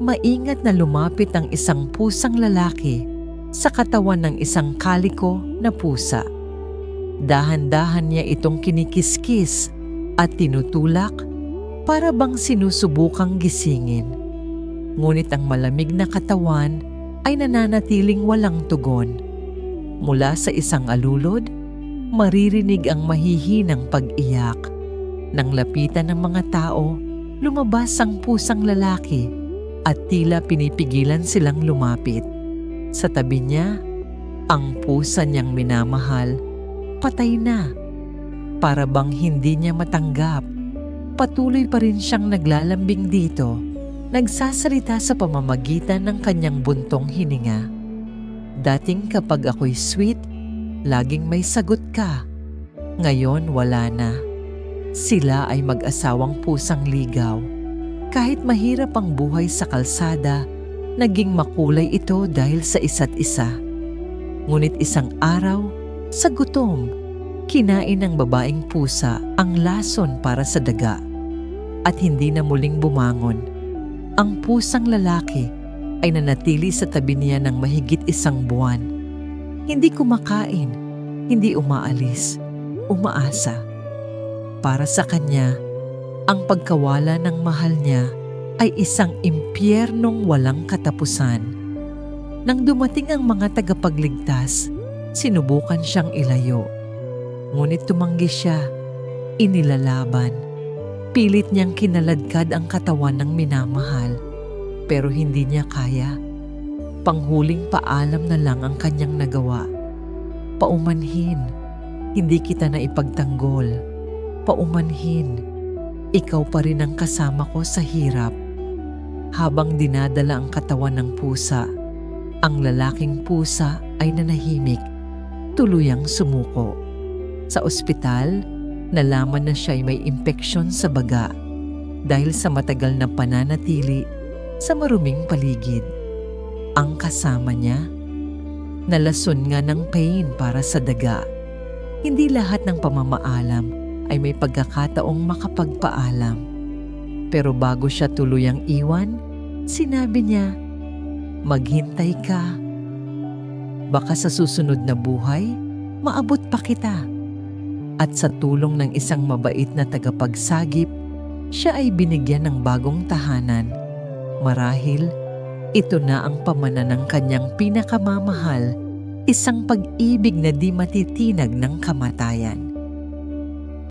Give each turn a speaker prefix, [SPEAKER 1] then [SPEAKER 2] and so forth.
[SPEAKER 1] maingat na lumapit ang isang pusang lalaki sa katawan ng isang kaliko na pusa. Dahan-dahan niya itong kinikiskis at tinutulak para bang sinusubukang gisingin. Ngunit ang malamig na katawan ay nananatiling walang tugon. Mula sa isang alulod, maririnig ang mahihinang pag-iyak. Nang lapitan ng mga tao, lumabas ang pusang lalaki at tila pinipigilan silang lumapit. Sa tabi niya, ang pusa niyang minamahal, patay na. Para bang hindi niya matanggap, patuloy pa rin siyang naglalambing dito, nagsasalita sa pamamagitan ng kanyang buntong hininga. Dating kapag ako'y sweet, laging may sagot ka. Ngayon wala na. Sila ay mag-asawang pusang ligaw. Kahit mahirap ang buhay sa kalsada, naging makulay ito dahil sa isa't isa. Ngunit isang araw, sa gutom, kinain ng babaeng pusa ang lason para sa daga. At hindi na muling bumangon. Ang pusang lalaki ay nanatili sa tabi niya ng mahigit isang buwan. Hindi kumakain, hindi umaalis, umaasa. Para sa kanya, ang pagkawala ng mahal niya ay isang impyernong walang katapusan. Nang dumating ang mga tagapagligtas, sinubukan siyang ilayo. Ngunit tumanggi siya, inilalaban. Pilit niyang kinaladkad ang katawan ng minamahal, pero hindi niya kaya. Panghuling paalam na lang ang kanyang nagawa. Paumanhin, hindi kita na ipagtanggol. Paumanhin, ikaw pa rin ang kasama ko sa hirap. Habang dinadala ang katawan ng pusa, ang lalaking pusa ay nanahimik, tuluyang sumuko. Sa ospital, nalaman na siya ay may impeksyon sa baga dahil sa matagal na pananatili sa maruming paligid. Ang kasama niya, nalason nga ng pain para sa daga. Hindi lahat ng pamamaalam ay may pagkakataong makapagpaalam. Pero bago siya tuluyang iwan, sinabi niya, Maghintay ka. Baka sa susunod na buhay, maabot pa kita. At sa tulong ng isang mabait na tagapagsagip, siya ay binigyan ng bagong tahanan. Marahil, ito na ang pamana ng kanyang pinakamamahal, isang pag-ibig na di matitinag ng kamatayan.